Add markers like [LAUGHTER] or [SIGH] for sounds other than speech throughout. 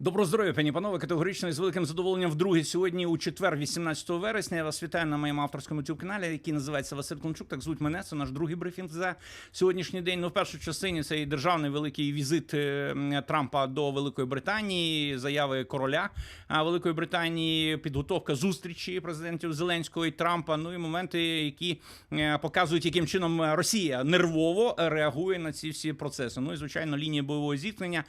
Доброго здоров'я, пані панове. Категорично і з великим задоволенням вдруге сьогодні, у четвер, 18 вересня. Я вас вітаю на моєму авторському youtube каналі, який називається Василь Клончук. Так звуть мене. Це наш другий брифінг за сьогоднішній день. Ну, в першій частині це і державний великий візит е, Трампа до Великої Британії, заяви короля Великої Британії, підготовка зустрічі президентів Зеленського і Трампа. Ну і моменти, які е, показують, яким чином Росія нервово реагує на ці всі процеси. Ну і звичайно, лінія бойового зіткнення,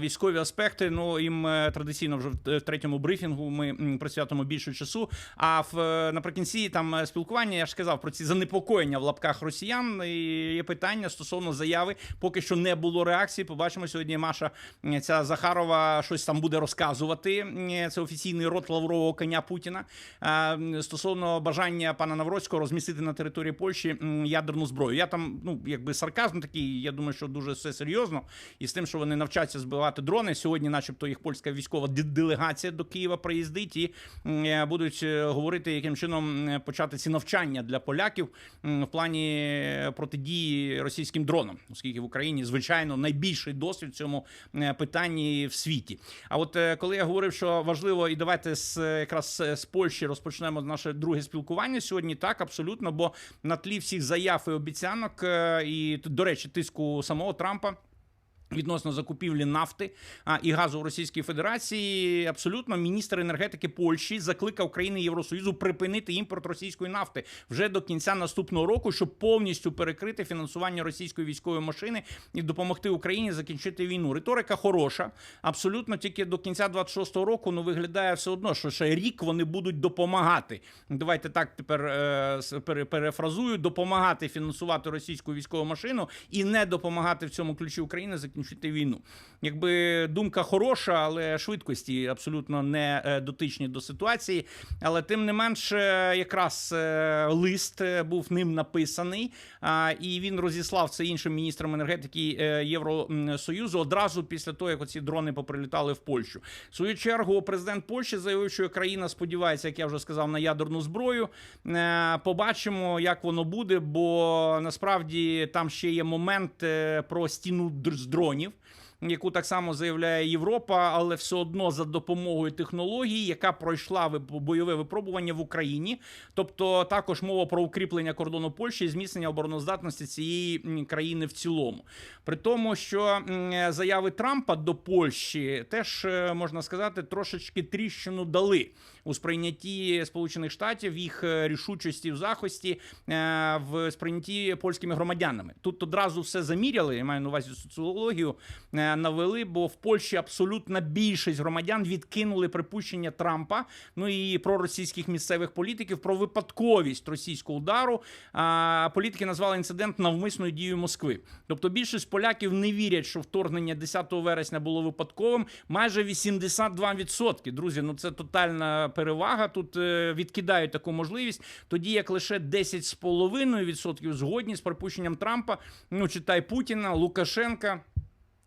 військові аспекти. Ну їм е, традиційно вже в в третьому брифінгу ми присвятимо більше часу. А в е, наприкінці там е, спілкування я ж сказав про ці занепокоєння в лапках росіян. І є питання стосовно заяви. Поки що не було реакції. Побачимо сьогодні. Маша ця Захарова щось там буде розказувати. Це офіційний рот лаврового коня Путіна стосовно бажання пана Навроцького розмістити на території Польщі ядерну зброю. Я там, ну якби сарказм такий. Я думаю, що дуже все серйозно. І з тим, що вони навчаться збивати дрони. Сьогодні, начебто, їх польська військова делегація до Києва приїздить і е, будуть е, говорити, яким чином е, почати ці навчання для поляків в плані протидії російським дронам, оскільки в Україні звичайно найбільший досвід в цьому питанні в світі. А от коли я говорив, що важливо, і давайте з якраз з Польщі розпочнемо наше друге спілкування сьогодні. Так, абсолютно, бо на тлі всіх заяв і обіцянок, і до речі, тиску самого Трампа. Відносно закупівлі нафти а, і газу в Російській Федерації, абсолютно міністр енергетики Польщі закликав країни Євросоюзу припинити імпорт російської нафти вже до кінця наступного року, щоб повністю перекрити фінансування російської військової машини і допомогти Україні закінчити війну. Риторика хороша, абсолютно тільки до кінця 26-го року. Ну виглядає все одно, що ще рік вони будуть допомагати. Давайте так тепер е, перефразую: допомагати фінансувати російську військову машину і не допомагати в цьому ключі України закінчити війну. Якби думка хороша, але швидкості абсолютно не е, дотичні до ситуації. Але тим не менш, е, якраз е, лист е, був ним написаний, і він розіслав це іншим міністрам енергетики Євросоюзу одразу після того, як оці дрони поприлітали в Польщу. В свою чергу президент Польщі заявив, що країна сподівається, як я вже сказав, на ядерну зброю. Побачимо, як воно буде, бо насправді там ще є момент про стіну з дронів. Яку так само заявляє Європа, але все одно за допомогою технології, яка пройшла бойове випробування в Україні, тобто також мова про укріплення кордону Польщі і зміцнення обороноздатності цієї країни в цілому. При тому, що заяви Трампа до Польщі теж е, можна сказати трошечки тріщину дали у сприйнятті Сполучених Штатів їх е, рішучості в захисті е, в сприйнятті польськими громадянами. Тут одразу все заміряли. Я маю на увазі соціологію е, навели, бо в Польщі абсолютна більшість громадян відкинули припущення Трампа, ну і проросійських місцевих політиків про випадковість російського удару. Політики назвали інцидент навмисною дією Москви. Тобто більшість поляків не вірять, що вторгнення 10 вересня було випадковим. Майже 82%. Друзі, ну це тотальна перевага. Тут е, відкидають таку можливість, тоді як лише 10,5% згодні з припущенням Трампа. Ну читай Путіна, Лукашенка.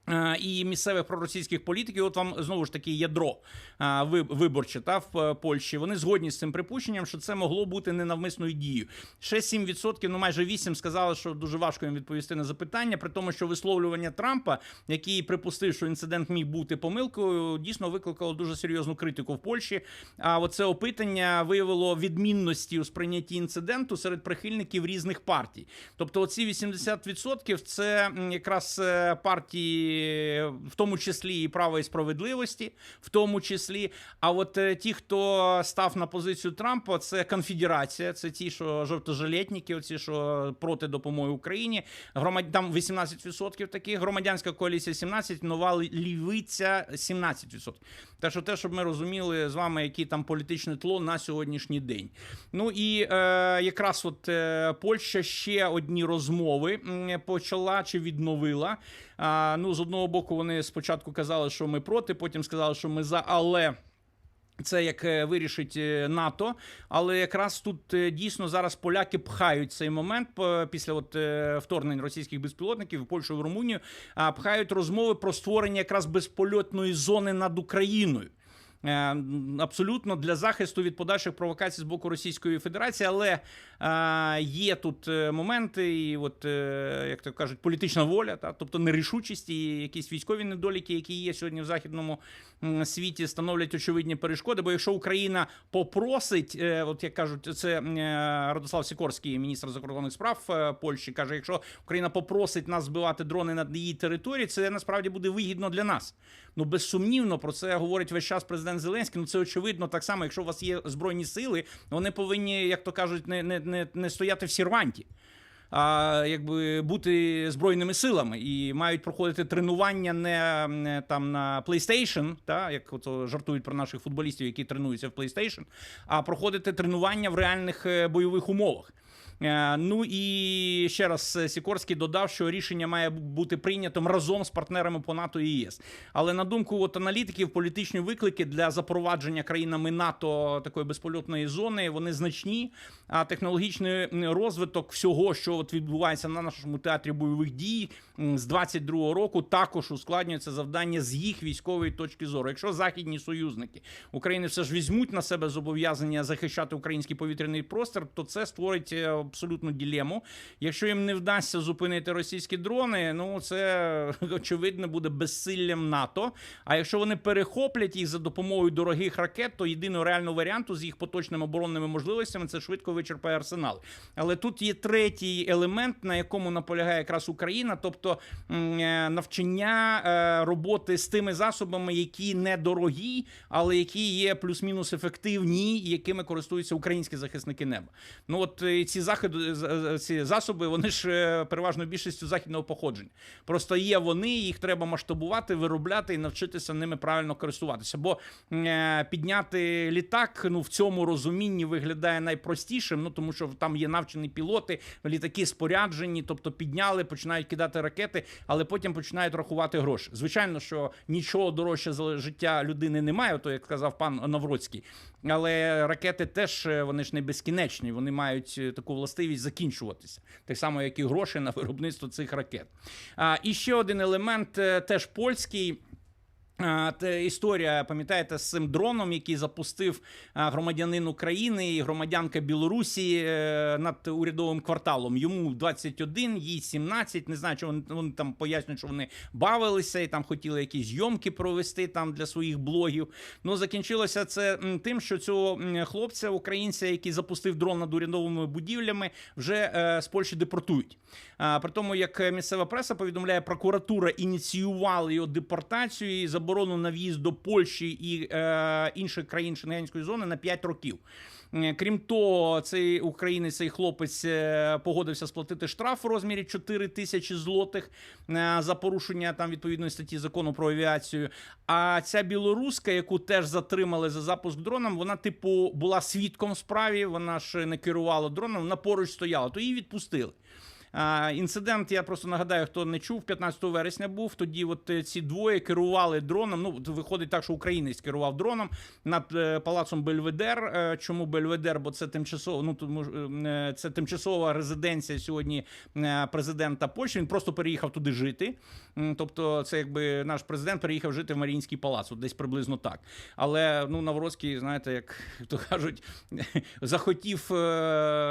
Е, І місцевих проросійських політиків, от вам знову ж таки ядро ви- виборче та в е, Польщі. Вони згодні з цим припущенням, що це могло бути ненавмисною дією. Ще 7%, ну майже 8% сказали, що дуже важко їм відповісти на запитання, при тому, що висловлювання Трампа, який припустив, що інцидент міг бути помилкою, дійсно викликало дуже серйозну критику в Польщі. А оце опитання виявило відмінності у сприйнятті інциденту серед прихильників різних партій. Тобто, оці 80% це якраз е, партії, в тому числі і права і справедливості, в тому числі. А от е, ті, хто став на позицію Трампа, це конфедерація, це ті, що жовтожилетники, оці, що проти допомоги Україні. Громад... Там 18% таких, громадянська коаліція 17%, нова лі- лівиця 17%. Так що те, щоб ми розуміли з вами, який там політичний тло на сьогоднішній день. Ну і е, якраз от е, Польща ще одні розмови почала чи відновила. А, ну, з одного боку, вони спочатку казали, що ми проти, потім сказали, що ми за, але. Це як е, вирішить е, НАТО, але якраз тут е, дійсно зараз поляки пхають цей момент після от вторгнень російських безпілотників в Польщу в Румунію, а пхають розмови про створення якраз безпольотної зони над Україною. Е, абсолютно для захисту від подальших провокацій з боку Російської Федерації. Але е, є тут е, моменти, і от як то кажуть, політична воля, та тобто нерішучість і якісь військові недоліки, які є сьогодні в західному світі, становлять очевидні перешкоди. Бо якщо Україна попросить, е, от як кажуть, це е, Радослав Сікорський, міністр закордонних справ е, Польщі, каже: якщо Україна попросить нас збивати дрони над її територією, це насправді буде вигідно для нас. Ну безсумнівно про це говорить весь час президент Зеленський. Ну це очевидно так само. Якщо у вас є збройні сили, вони повинні, як то кажуть, не, не, не, не стояти в сірванті. А якби бути збройними силами і мають проходити тренування не, там на PlayStation, та як ото жартують про наших футболістів, які тренуються в PlayStation, а проходити тренування в реальних е, бойових умовах. Е, Ну і ще раз е, Сікорський додав, що рішення має бути прийнятим разом з партнерами по НАТО і ЄС. Але на думку от аналітиків, політичні виклики для запровадження країнами НАТО такої безпольотної зони вони значні. А технологічний розвиток всього, що от відбувається на нашому театрі бойових дій з 22-го року, також ускладнюється завдання з їх військової точки зору. Якщо західні союзники України все ж візьмуть на себе зобов'язання захищати український повітряний простір, то це створить е, абсолютну ділему. Якщо їм не вдасться зупинити російські дрони, ну це [LAUGHS] очевидно буде безсиллям НАТО. А якщо вони перехоплять їх за допомогою дорогих ракет, то єдиного реального варіанту з їх поточними оборонними можливостями це швидко вичерпає арсенал. Але тут є третій елемент, на якому наполягає якраз Україна, тобто е, навчання е, роботи з тими засобами, які недорогі, але які є плюс-мінус ефективні, якими користуються українські захисники неба. Ну от е, ці заходи, з- з- ці засоби, вони ж е, переважно більшістю західного походження. Просто є вони, їх треба масштабувати, виробляти і навчитися ними правильно користуватися. Бо е, підняти літак ну в цьому розумінні виглядає найпростішим. Ну тому що там є навчені пілоти, літаки споряджені, тобто підняли, починають кидати ракети, але потім починають рахувати гроші. Звичайно, що нічого дорожче за життя людини немає, то як сказав пан Навроцький. Але ракети теж е, вони ж не безкінечні, вони мають таку властивість закінчуватися, так само, як і гроші на виробництво цих ракет. А, і ще один елемент, е, теж польський. Історія, пам'ятаєте, з цим дроном, який запустив громадянин України і громадянка Білорусі е, над урядовим кварталом. Йому 21, їй 17. Не знаю, чи вони, вони там пояснюють, що вони бавилися і там хотіли якісь зйомки провести там для своїх блогів. Ну закінчилося це тим, що цього хлопця, українця, який запустив дрон над урядовими будівлями, вже е, з Польщі депортують. При тому, як місцева преса повідомляє, прокуратура ініціювала його депортацію і заборону на в'їзд до Польщі і е, інших країн Шенгенської зони на 5 років. Крім того, цей українець, цей хлопець е, погодився сплатити штраф у розмірі 4 тисячі злотих е, за порушення там відповідної статті закону про авіацію. А ця білоруска, яку теж затримали за запуск дроном, вона, типу, була свідком справі. Вона ж не керувала дроном, вона поруч стояла, то її відпустили. Інцидент, я просто нагадаю, хто не чув, 15 вересня був. Тоді от е, ці двоє керували дроном. Ну, виходить так, що українець керував дроном над е, палацом Бельведер. Е, Чому Бельведер? Бо це тимчасово, ну тому це тимчасова резиденція сьогодні президента Польщі. Він просто переїхав туди жити. Тобто, це якби наш президент переїхав жити в Маріїнський палац, от десь приблизно так. Але ну Навроцький, знаєте, як [LAUGHS] то кажуть, [LAUGHS] захотів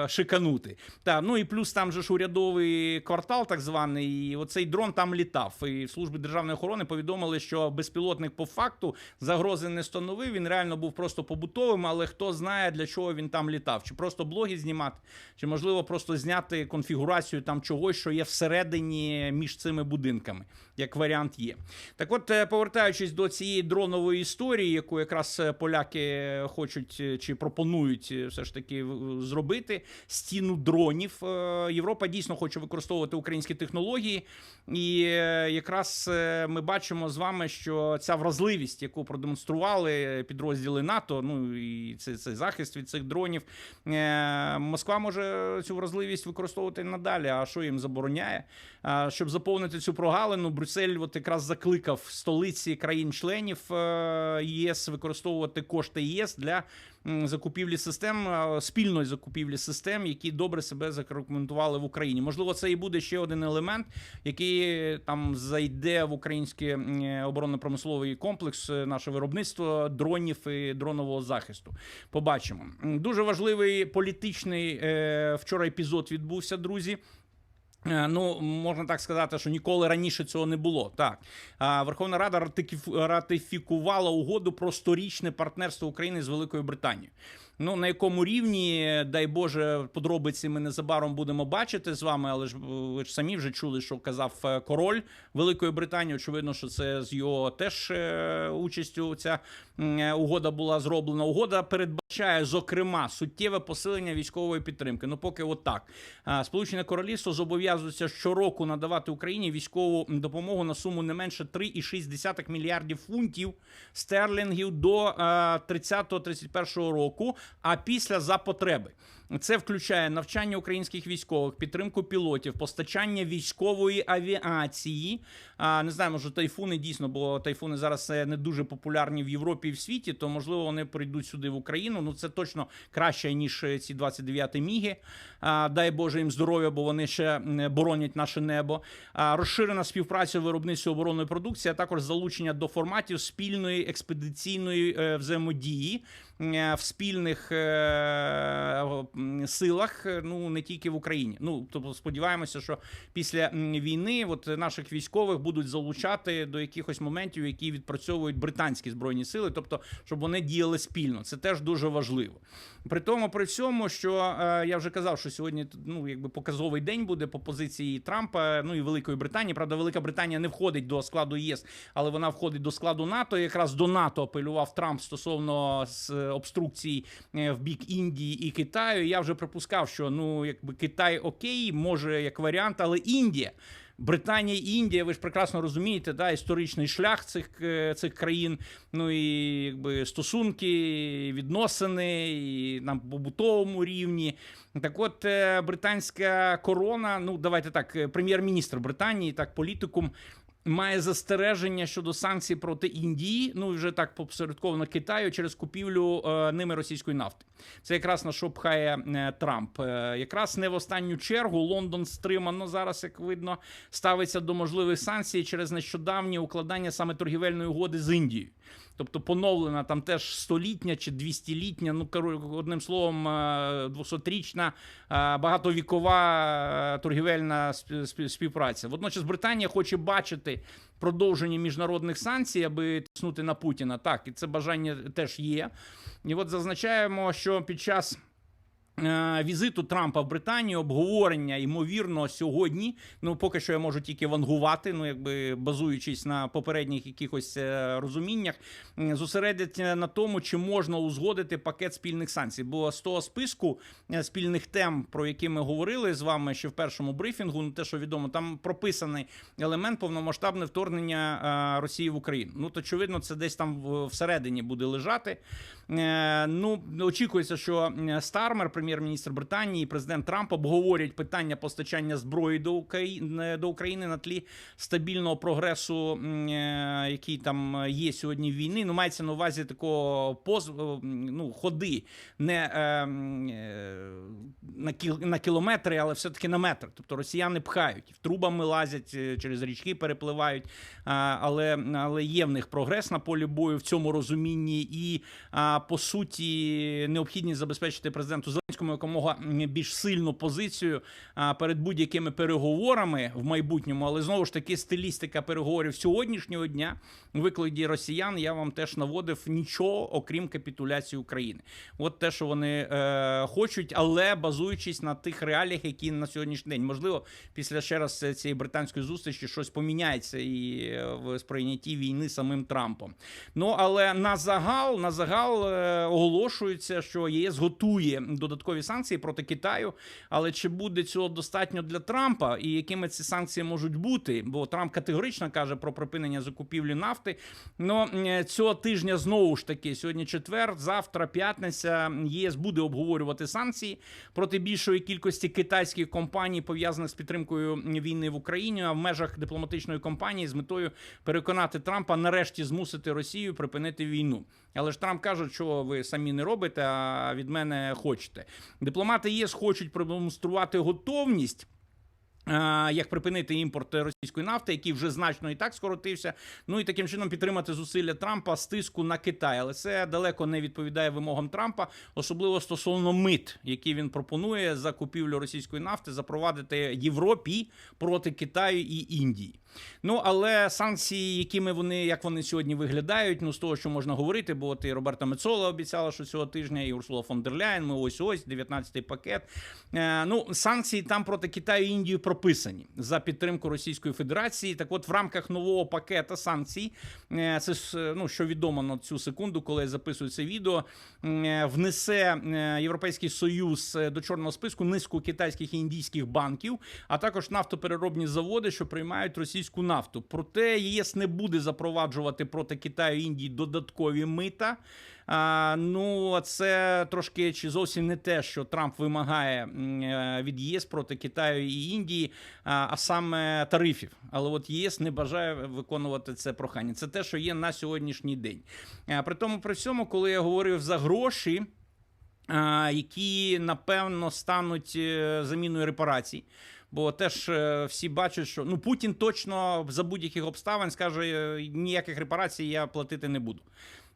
шиканути. Та ну і плюс там же ж урядовий квартал, так званий, і оцей дрон там літав. І служби державної охорони повідомили, що безпілотник по факту загрози не становив. Він реально був просто побутовим, але хто знає для чого він там літав, чи просто блоги знімати, чи можливо просто зняти конфігурацію там чогось, що є всередині між цими будинками, як варіант є. Так, от, е, повертаючись до цієї дронової історії, яку якраз е, поляки хочуть е, чи пропонують все ж таки зробити стіну дронів. Європа дійсно хоче використовувати українські технології, і е, якраз е, ми бачимо з вами, що ця вразливість, яку продемонстрували підрозділи НАТО, ну і це, це захист від цих дронів. е, Москва може цю вразливість використовувати надалі. А що їм забороняє? Щоб заповнити цю прогалину, Брюссель от якраз закликав столиці країн-членів ЄС використовувати кошти ЄС для закупівлі систем, спільної закупівлі систем, які добре себе зарекомендували в Україні. Можливо, це і буде ще один елемент, який е, там зайде в український е, оборонно-промисловий комплекс, е, наше виробництво дронів і дронового захисту. Побачимо. Дуже важливий політичний вчора епізод відбувся, друзі. Ну, можна так сказати, що ніколи раніше цього не було. Так, Верховна Рада ратифікувала угоду про сторічне партнерство України з Великою Британією. Ну на якому рівні, дай Боже, подробиці ми незабаром будемо бачити з вами, але ж е, ви ж самі вже чули, що казав е, король Великої Британії. Очевидно, що це з його теж е, участю ця угода була зроблена. Угода передбачає, зокрема, суттєве посилення військової підтримки. Ну, поки отак. А, Сполучене Королівство зобов'язується щороку надавати Україні військову допомогу на суму не менше 3,6 мільярдів фунтів стерлінгів до е, 30-31 року, а після за потреби. Це включає навчання українських військових, підтримку пілотів, постачання військової авіації. А, не знаю, може тайфуни дійсно, бо тайфуни зараз не дуже популярні в Європі і в світі, то можливо вони прийдуть сюди в Україну. Ну це точно краще ніж ці 29 міги. А, дай Боже їм здоров'я, бо вони ще боронять наше небо. А, розширена співпраця в виробництві оборонної продукції, а також залучення до форматів спільної експедиційної е, взаємодії в спільних е, силах, е, ну не тільки в Україні. Ну тобто сподіваємося, що після війни от наших військових будуть залучати до якихось моментів, які відпрацьовують британські збройні сили, тобто щоб вони діяли спільно. Це теж дуже важливо. При тому, при всьому, що е, я вже казав, що сьогодні ну якби показовий день буде по позиції Трампа, ну і Великої Британії. Правда, Велика Британія не входить до складу ЄС, але вона входить до складу НАТО. Якраз до НАТО апелював Трамп стосовно з е, обструкцій е, в бік Індії і Китаю. Я вже припускав, що ну якби Китай окей, може як варіант, але Індія. Британія і Індія, ви ж прекрасно розумієте, да, історичний шлях цих, е, цих країн, ну і якби стосунки, відносини, і на побутовому рівні. Так от, е, британська корона, ну давайте так, прем'єр-міністр Британії, так, політикум. Має застереження щодо санкцій проти Індії, ну вже так посередковано Китаю через купівлю е, ними російської нафти. Це якраз на що пхає е, Трамп. Е, якраз не в останню чергу Лондон стримано зараз, як видно, ставиться до можливих санкцій через нещодавнє укладання саме торгівельної угоди з Індією. Тобто поновлена там теж столітня чи 200-літня, ну одним словом, е, 200-річна е, багатовікова е, торгівельна спів- спів- співпраця. Водночас Британія хоче бачити продовження міжнародних санкцій, аби тиснути на Путіна. Так, і це бажання теж є. І от зазначаємо, що під час. Е, Візиту Трампа в Британію обговорення ймовірно сьогодні. Ну поки що я можу тільки вангувати, ну якби базуючись на попередніх якихось е, розуміннях, е, на тому, чи можна узгодити пакет спільних санкцій. Бо з того списку е, спільних тем, про які ми говорили з вами ще в першому брифінгу, ну те, що відомо, там прописаний елемент повномасштабне вторгнення Росії в Україну. Ну то очевидно, це десь там всередині буде лежати. Ну очікується, що Стармер, прем'єр-міністр Британії, і президент Трамп обговорять питання постачання зброї до України до України на тлі стабільного прогресу, е, який там є сьогодні в війни. Ну мається на увазі такого поз ну ходи не е, е, на кіл на кілометри, але все таки на метр. Тобто росіяни пхають трубами лазять е, через річки, перепливають. Але, але є в них прогрес на полі бою в цьому розумінні, і по суті необхідність забезпечити президенту Зеленському якомога більш сильну позицію перед будь-якими переговорами в майбутньому. Але знову ж таки, стилістика переговорів сьогоднішнього дня у викладі росіян я вам теж наводив нічого окрім капітуляції України. От те, що вони е, хочуть, але базуючись на тих реаліях, які на сьогоднішній день можливо, після ще раз цієї британської зустрічі щось поміняється і е, в сприйнятті війни самим Трампом. Ну але на загал, на загал е, оголошується, що ЄС готує додаткові додаткові санкції проти Китаю. Але чи буде цього достатньо для Трампа і якими ці санкції можуть бути? Бо Трамп категорично каже про припинення закупівлі нафти. Ну е, цього тижня знову ж таки сьогодні четвер, завтра п'ятниця. ЄС буде обговорювати санкції проти більшої кількості китайських компаній, пов'язаних з підтримкою війни в Україні, а в межах дипломатичної кампанії з метою переконати Трампа нарешті змусити Росію припинити війну. Але ж Трамп каже, що ви самі не робите, а від мене хочете. Дипломати ЄС хочуть продемонструвати готовність. Як припинити імпорт російської нафти, який вже значно і так скоротився, ну і таким чином підтримати зусилля Трампа з тиску на Китай, але це далеко не відповідає вимогам Трампа, особливо стосовно мит, які він пропонує за купівлю російської нафти запровадити Європі проти Китаю і Індії. Ну але санкції, якими вони як вони сьогодні виглядають, ну з того, що можна говорити, бо от і Роберта Мецола обіцяла, що цього тижня, і Урсула фон дер Ляєн, ми ось ось 19-й пакет. Е, ну санкції там проти Китаю і Індії прописані за підтримку Російської Федерації. Так, от в рамках нового пакета санкцій, е, це е, ну що відомо на цю секунду, коли я записую це відео, е, внесе е, Європейський Союз е, до чорного списку низку китайських і індійських банків, а також нафтопереробні заводи, що приймають російську нафту. Проте ЄС не буде запроваджувати проти Китаю і Індії додаткові мита. А, ну, це трошки чи зовсім не те, що Трамп вимагає е, від ЄС проти Китаю і Індії, а, саме тарифів. Але от ЄС не бажає виконувати це прохання. Це те, що є на сьогоднішній день. При тому, при всьому, коли я говорив за гроші. Які напевно стануть е, заміною репарацій, Бо теж е, всі бачать, що ну Путін точно за будь-яких обставин скаже: е, ніяких репарацій я платити не буду.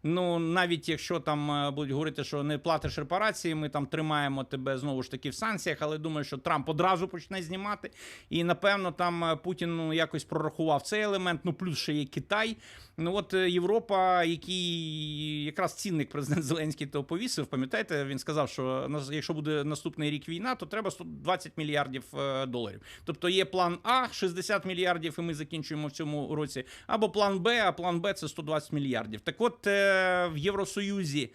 Ну, навіть якщо там е, будуть говорити, що не платиш репарації, ми там тримаємо тебе знову ж таки в санкціях, але думаю, що Трамп одразу почне знімати. І напевно там Путін ну, якось прорахував цей елемент. Ну плюс ще є Китай. Ну от е, Європа, який якраз цінник президент Зеленський то повісив. Пам'ятаєте, він сказав, що якщо буде наступний рік війна, то треба 120 мільярдів е, доларів. Тобто є план А 60 мільярдів, і ми закінчуємо в цьому році. Або план Б, а план Б це 120 мільярдів. Так от е, в Євросоюзі.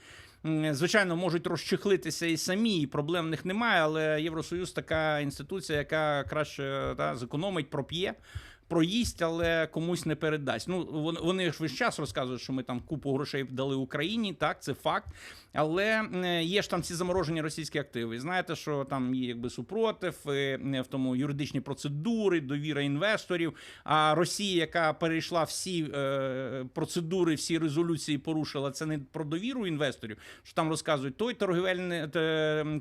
Звичайно, можуть розчехлитися і самі, і проблем в них немає. Але Євросоюз така інституція, яка краще та, зекономить, проп'є, проїсть, але комусь не передасть. Ну вони ж весь час розказують, що ми там купу грошей дали Україні. Так, це факт. Але е, є ж там ці заморожені російські активи. І Знаєте, що там є якби супротив, е, е, в тому юридичні процедури, довіра інвесторів. А Росія, яка перейшла всі процедури, всі резолюції, порушила це не про довіру інвесторів. Що там розказують той торгівельний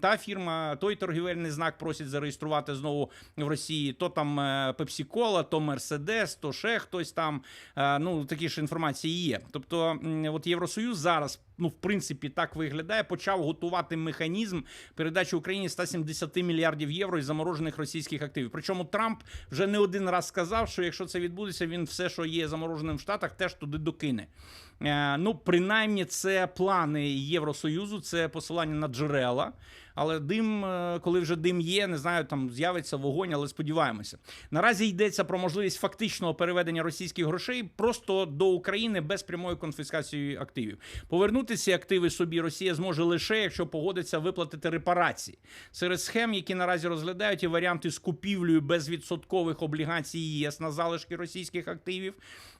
та фірма, той торгівельний знак просять зареєструвати знову в Росії. То там Пепсі-Кола, то Мерседес, то ще хтось там. Ну такі ж інформації є. Тобто, от Євросоюз зараз. Ну, в принципі, так виглядає. Почав готувати механізм передачі Україні 170 мільярдів євро із заморожених російських активів. Причому Трамп вже не один раз сказав, що якщо це відбудеться, він все, що є замороженим в Штатах, теж туди докине. Е, Ну, принаймні, це плани Євросоюзу, це посилання на джерела. Але дим, е, коли вже дим є, не знаю, там з'явиться вогонь, але сподіваємося. Наразі йдеться про можливість фактичного переведення російських грошей просто до України без прямої конфіскації активів. Повернути ці активи собі Росія зможе лише, якщо погодиться виплатити репарації. Серед схем, які наразі розглядають, є варіанти з купівлею безвідсоткових облігацій ЄС на залишки російських активів.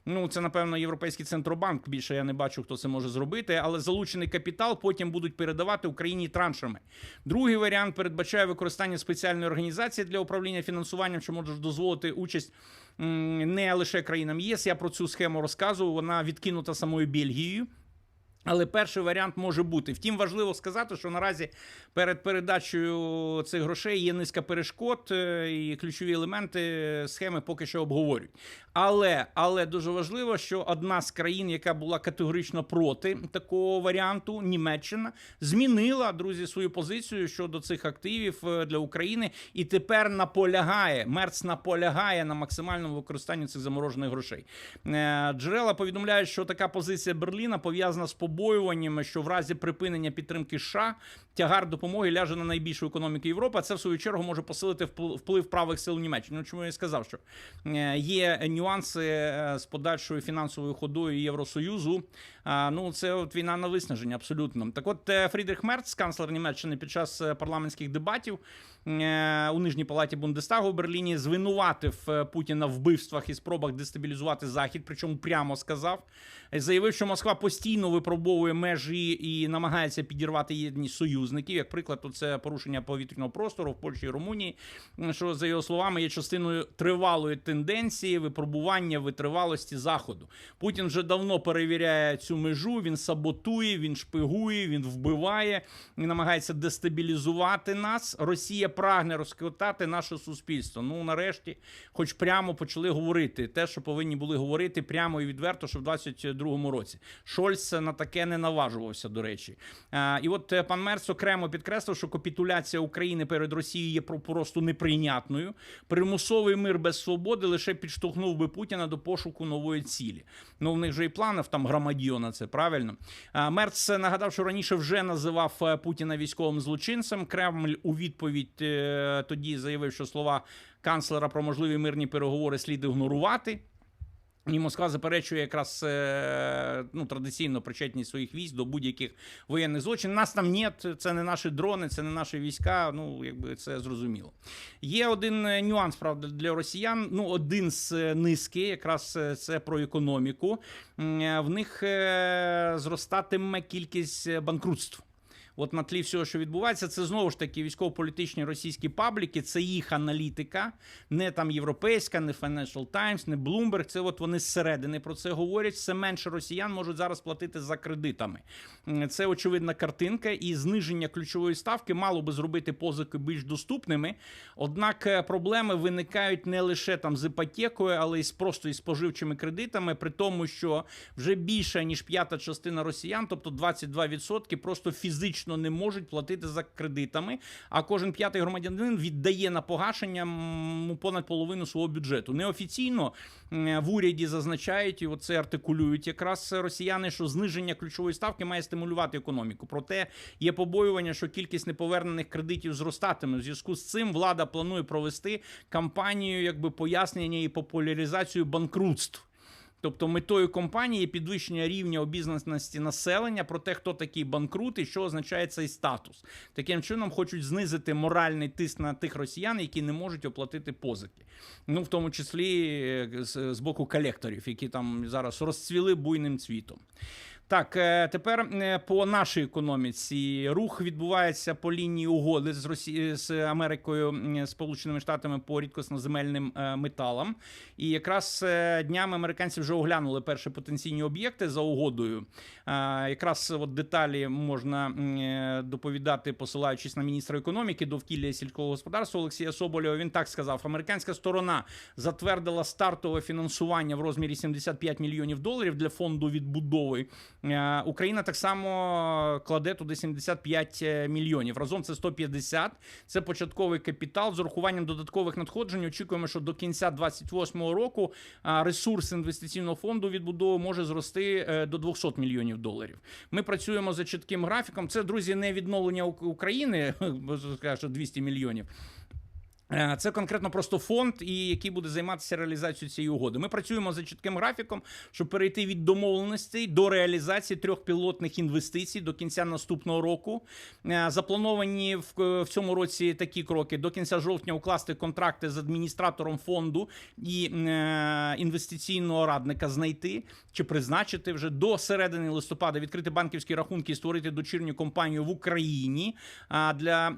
Ну, це напевно європейський центробанк. Більше я не бачу, хто це може зробити. Але залучений капітал потім будуть передавати Україні траншами. Другий варіант передбачає використання спеціальної організації для управління фінансуванням, що може дозволити участь не лише країнам ЄС. Я про цю схему розказував. Вона відкинута самою Бельгією. Але перший варіант може бути. Втім, важливо сказати, що наразі перед передачею цих грошей є низка перешкод, е, і ключові елементи схеми поки що обговорюють. Але, але дуже важливо, що одна з країн, яка була категорично проти такого варіанту, Німеччина, змінила друзі свою позицію щодо цих активів е, для України і тепер наполягає. Мерц наполягає на максимальному використанні цих заморожених грошей. Е, Джерела повідомляють, що така позиція Берліна пов'язана з побоями побоюваннями, що в разі припинення підтримки США тягар допомоги ляже на найбільшу економіку Європи. А це в свою чергу може посилити впл- вплив правих сил Німеччини. Ну, чому я сказав, що е, є нюанси е, з подальшою фінансовою ходою Євросоюзу. Ну, це от війна на виснаження, абсолютно. Так, от е, Фрідріх Мерц, канцлер Німеччини, під час е, парламентських дебатів е, у нижній палаті Бундестагу в Берліні звинуватив Путіна в вбивствах і спробах дестабілізувати Захід, причому прямо сказав. Заявив, що Москва постійно випробовує межі і намагається підірвати єдність союзників. Як приклад, то це порушення повітряного простору в Польщі і Румунії, що за його словами є частиною тривалої тенденції випробування витривалості заходу. Путін вже давно перевіряє цю межу. Він саботує, він шпигує, він вбиває, він намагається дестабілізувати нас. Росія прагне розквітати наше суспільство. Ну нарешті, хоч прямо почали говорити те, що повинні були говорити прямо і відверто, що в 22-му році. Шольц на таке не наважувався. До речі, і от е, пан Мерц окремо підкреслив, що капітуляція України перед Росією є про- просто неприйнятною. Примусовий мир без свободи лише підштовхнув би Путіна до пошуку нової цілі. Ну в них же і планів там громадіона, це правильно. Мерц нагадав, що раніше вже називав е, Путіна військовим злочинцем. Кремль у відповідь е, тоді заявив, що слова канцлера про можливі мирні переговори слід ігнорувати. І Москва заперечує якраз е, ну, традиційно причетність своїх військ до будь-яких воєнних злочинів. Нас там нет, це не наші дрони, це не наші війська. Ну якби це зрозуміло. Є один е, нюанс, правда, для росіян. Ну, один з е, низки, якраз це про економіку. В них зростатиме кількість банкрутств. От на тлі всього, що відбувається, це знову ж таки військово-політичні російські пабліки, це їх аналітика, не там європейська, не Financial Times, не Bloomberg. Це от вони зсередини про це говорять. Все менше росіян можуть зараз платити за кредитами. Це очевидна картинка, і зниження ключової ставки мало би зробити позики більш доступними. Однак е, проблеми виникають не лише там з іпотекою, але й просто із споживчими кредитами, при тому, що вже більше ніж п'ята частина росіян, тобто 22%, просто фізично не можуть платити за кредитами. А кожен п'ятий громадянин віддає на погашення понад половину свого бюджету. Неофіційно в уряді зазначають і оце артикулюють якраз росіяни, що зниження ключової ставки має стимулювати економіку. Проте є побоювання, що кількість неповернених кредитів зростатиме. В зв'язку з цим влада планує провести кампанію, якби пояснення і популяризацію банкрутств. Тобто метою компанії підвищення рівня обізнаності населення про те, хто такий банкрут і що означає цей статус. Таким чином хочуть знизити моральний тиск на тих росіян, які не можуть оплатити позики. Ну, в тому числі е, з боку колекторів, які там зараз розцвіли буйним цвітом. Так, е, тепер е, по нашій економіці рух відбувається по лінії угоди з Росі... з Америкою, Сполученими Штатами по рідкосноземельним е, металам. І якраз днями американці вже оглянули перші потенційні об'єкти за угодою. Якраз от деталі можна доповідати, посилаючись на міністра економіки, довкілля сільського господарства Олексія Соболєва. Він так сказав: американська сторона затвердила стартове фінансування в розмірі 75 мільйонів доларів для фонду відбудови. Е, Україна так само кладе туди 75 мільйонів. Разом це 150. Це початковий капітал з урахуванням додаткових надходжень. Очікуємо, що до кінця 2028 року ресурс інвестиційного фонду відбудови може зрости е, до 200 мільйонів доларів. Ми працюємо за чітким графіком. Це друзі, не відновлення України, [LAUGHS] скажу, що 200 мільйонів. Е, Це конкретно просто фонд, і який буде займатися реалізацією цієї угоди. Ми працюємо за чітким графіком, щоб перейти від домовленостей до реалізації трьох пілотних інвестицій до кінця наступного року. Е, Заплановані в, цьому році такі кроки: до кінця жовтня укласти контракти з адміністратором фонду і е, інвестиційного радника знайти чи призначити вже до середини листопада відкрити банківські рахунки і створити дочірню компанію в Україні а, для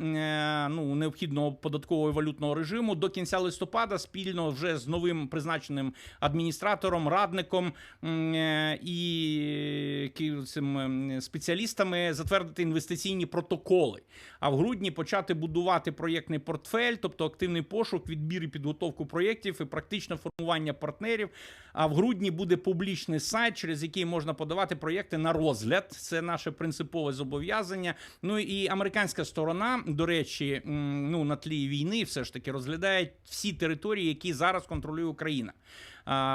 ну, необхідного податкового і валютного режиму до кінця листопада спільно вже з новим призначеним адміністратором, радником е, і цим ем, спеціалістами затвердити інвестиційні протоколи. А в грудні почати будувати проєктний портфель, тобто активний пошук, відбір і підготовку проєктів і практичне формування партнерів. А в грудні буде публічний сайт, через який можна подавати проєкти на розгляд. Це наше принципове зобов'язання. Ну і американська сторона, до речі, ну на тлі війни, все ж таки розглядає всі території, які зараз контролює Україна.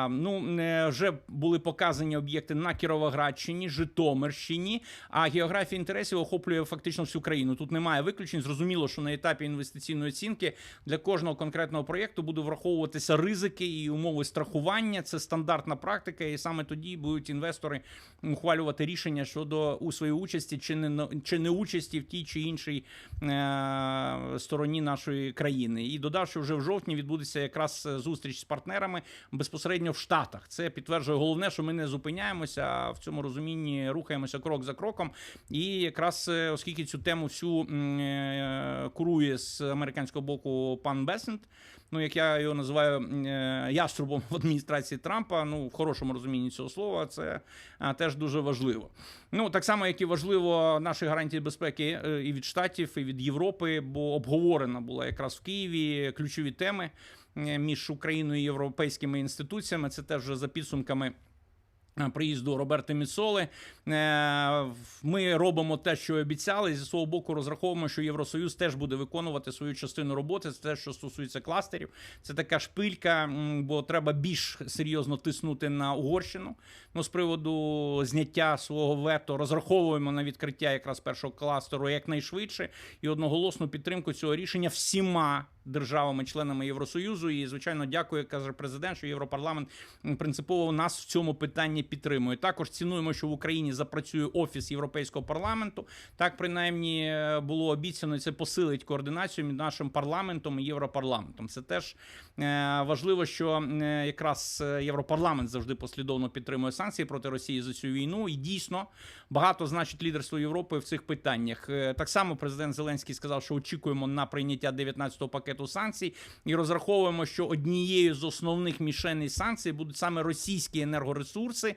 Ну е, вже були показані об'єкти на Кіровоградщині, Житомирщині. А географія інтересів охоплює фактично всю країну. Тут немає виключень. Зрозуміло, що на етапі інвестиційної оцінки для кожного конкретного проєкту будуть враховуватися ризики і умови страхування. Це стандартна практика, і саме тоді будуть інвестори ухвалювати рішення щодо у своїй участі чи не чи не участі в тій чи іншій е, стороні нашої країни. І додав, що вже в жовтні відбудеться якраз е, зустріч з партнерами безпосередньо в Штатах. Це підтверджує головне, що ми не зупиняємося, в цьому розумінні рухаємося крок за кроком. І якраз е, оскільки цю тему всю е, курує з американського боку пан Бесент. Ну, як я його називаю е, яструбом в адміністрації Трампа, ну в хорошому розумінні цього слова, це теж дуже важливо. Ну так само, як і важливо наші гарантії безпеки і від штатів, і від Європи, бо обговорена була якраз в Києві ключові теми між Україною і європейськими інституціями. Це теж вже за підсумками. е, Приїзду Роберта Міцоли Е, ми робимо те, що обіцяли. Зі свого боку розраховуємо, що Євросоюз теж буде виконувати свою частину роботи. Це те, що стосується кластерів. Це така шпилька, бо треба більш серйозно тиснути на Угорщину. Ну, з приводу зняття свого вето розраховуємо на відкриття якраз першого кластеру якнайшвидше і одноголосну підтримку цього рішення всіма державами-членами Євросоюзу. І звичайно, дякую, каже президент, що Європарламент принципово нас в цьому питанні підтримує. Також цінуємо, що в Україні запрацює офіс Європейського парламенту. Так принаймні е, було обіцяно, це посилить координацію між нашим парламентом і Європарламентом. Це теж е, важливо, що е, якраз Європарламент завжди послідовно підтримує санкції проти Росії за цю війну. І дійсно багато значить лідерство Європи в цих питаннях. Так само президент Зеленський сказав, що очікуємо на прийняття 19-го пакету санкцій. І розраховуємо, що однією з основних мішеней санкцій будуть саме російські енергоресурси,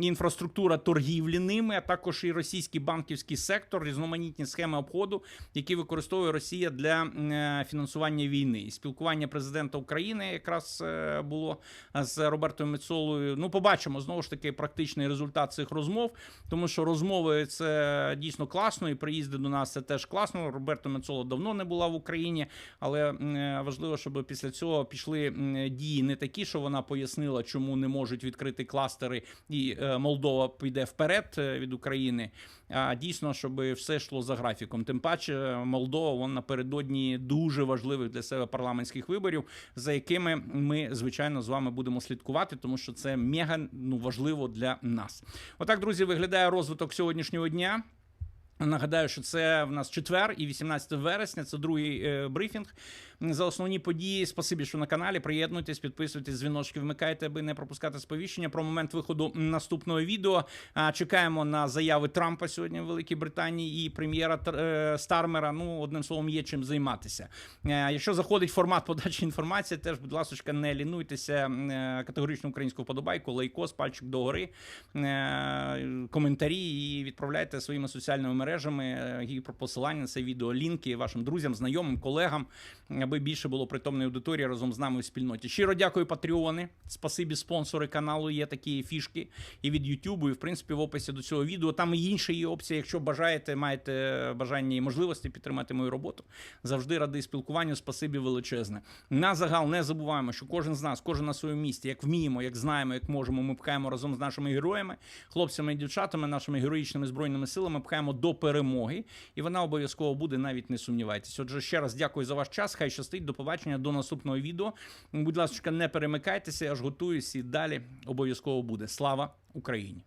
інфраструктура торгівлі ними, а також і російський банківський сектор, різноманітні схеми обходу, які використовує Росія для е, фінансування війни. І спілкування президента України якраз е, було з Робертом Мецолою. Ну, побачимо знову ж таки практичний результат цих розмов, тому що розмови це дійсно класно, і приїзди до нас це теж класно. Роберто Мецола давно не була в Україні, але е, важливо, щоб після цього пішли дії не такі, що вона пояснила, чому не можуть відкрити кластери, і Молдова піде вперед е, від України. А дійсно, щоб все йшло за графіком. Тим паче, Молдова вон напередодні дуже важливих для себе парламентських виборів, за якими ми звичайно з вами будемо слідкувати, тому що це мега ну важливо для нас. Отак, друзі, виглядає розвиток сьогоднішнього дня. Нагадаю, що це в нас четвер і 18 вересня. Це другий е, брифінг за основні події. Спасибі, що на каналі. Приєднуйтесь, підписуйтесь, дзвіночки вмикайте, аби не пропускати сповіщення про момент виходу наступного відео. Чекаємо на заяви Трампа сьогодні в Великій Британії і прем'єра е, Стармера. Ну, одним словом, є чим займатися. Е, Якщо заходить формат подачі інформації, теж, будь ласка, не лінуйтеся е, категорично українську вподобайку, лайкос, пальчик догори, коментарі і відправляйте своїми соціальними мережами і про посилання на це відео, лінки вашим друзям, знайомим, колегам, аби більше було притомної аудиторії разом з нами в спільноті. Щиро дякую, патреони. Спасибі, спонсори каналу. Є такі фішки і від Ютубу, і в принципі в описі до цього відео. Там і інші є опції. Якщо бажаєте, маєте бажання і можливості підтримати мою роботу. Завжди радий спілкуванню. Спасибі величезне. На загал не забуваємо, що кожен з нас, кожен на своєму місці, як вміємо, як знаємо, як можемо, ми пхаємо разом з нашими героями, хлопцями і дівчатами, нашими героїчними збройними силами, пхаємо до перемоги, і вона обов'язково буде, навіть не сумнівайтесь. Отже, ще раз дякую за ваш час. Хай щастить. До побачення, до наступного відео. Будь ласка, не перемикайтеся, я ж готуюсь і далі обов'язково буде. Слава Україні!